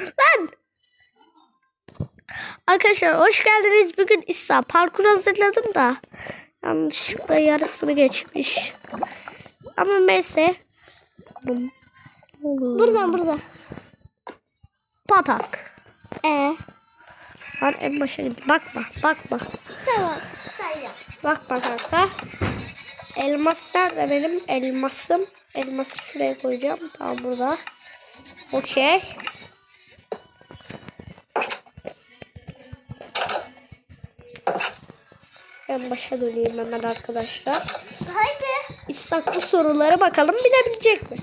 Lan. Arkadaşlar hoş geldiniz. Bugün İsa parkur hazırladım da yanlışlıkla yarısını geçmiş. Ama neyse. Buradan burada. Patak. Ee, Lan en başa git. Bakma, bakma. tamam. Sen yap. Bakma kanka. Elmas nerede benim? Elmasım. Elması şuraya koyacağım. Tamam burada. Okey. En başa döneyim hemen arkadaşlar. Haydi. İstak bu soruları bakalım bilebilecek mi?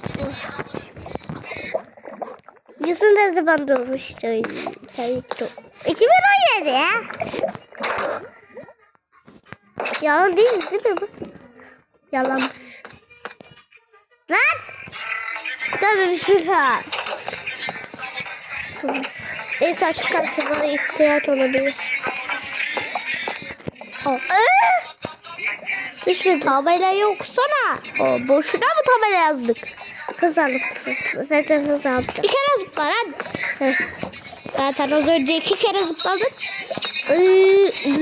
Yusuf ne zaman doğmuştu? Tabii ki. 2017 ya. Yalan değil değil mi bu? Yalanmış. Lan! Şey var. Neyse açık kalsın bana ihtiyaç olabilir. Oh. Hiçbir tabela yoksana. O boşuna mı tabela yazdık? Hız alıp zaten hız alacağım. Bir kere zıpla lan. Zaten az önce iki kere zıpladın. Ee,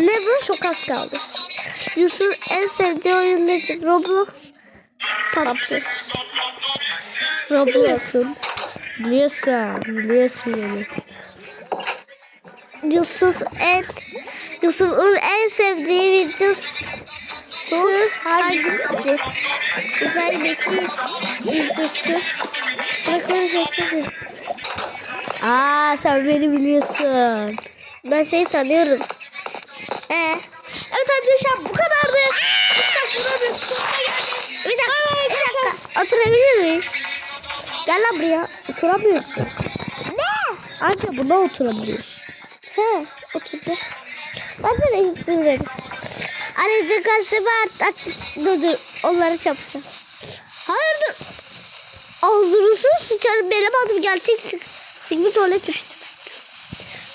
ne bu? Çok az kaldı. Yusuf en sevdiği oyun nedir? Roblox. PUBG. Biliyorsun. Biliyorsun. Biliyorsun beni. Yusuf en Yusuf'un en sevdiği videosu hangisidir? Uzay Bekir videosu. Bırakın sessiz. Aa sen beni biliyorsun. Ben seni tanıyorum. Ee, Evet arkadaşlar bu kadardı. Sonuna geldik. bir dakika, bir dakika. Oturabilir miyim? Gel lan buraya. Oturamıyorsun. Ne? Anca buna oturabiliyorsun. He, oturdu. Ben sana hepsini veririm. Anne dikkatli at, at. Dur dur, onları çapacağım. Hayır dur. Ağzını sıçarım benim adım gerçek sik- sikmi tuvalet düştü.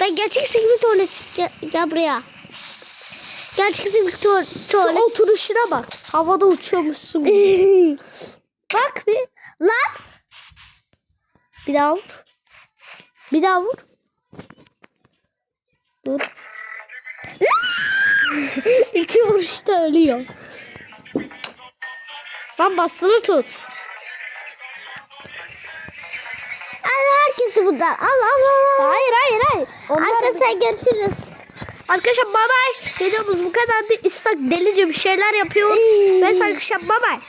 Ben gerçek sikmi tuvalet. Gel buraya. Gerçek sikmi tuvalet. Şu oturuşuna bak. Havada uçuyormuşsun. bak bir. Lan. Bir daha vur. Bir daha vur. Dur. İki vuruşta ölüyor. Lan basılı tut. Al herkesi buradan. Al al al. Hayır hayır hayır. Onlar Arkadaşlar görüşürüz. Arkadaşlar bye bye. Videomuz bu kadardı. İstak delice bir şeyler yapıyor. Ve arkadaşlar bye bye.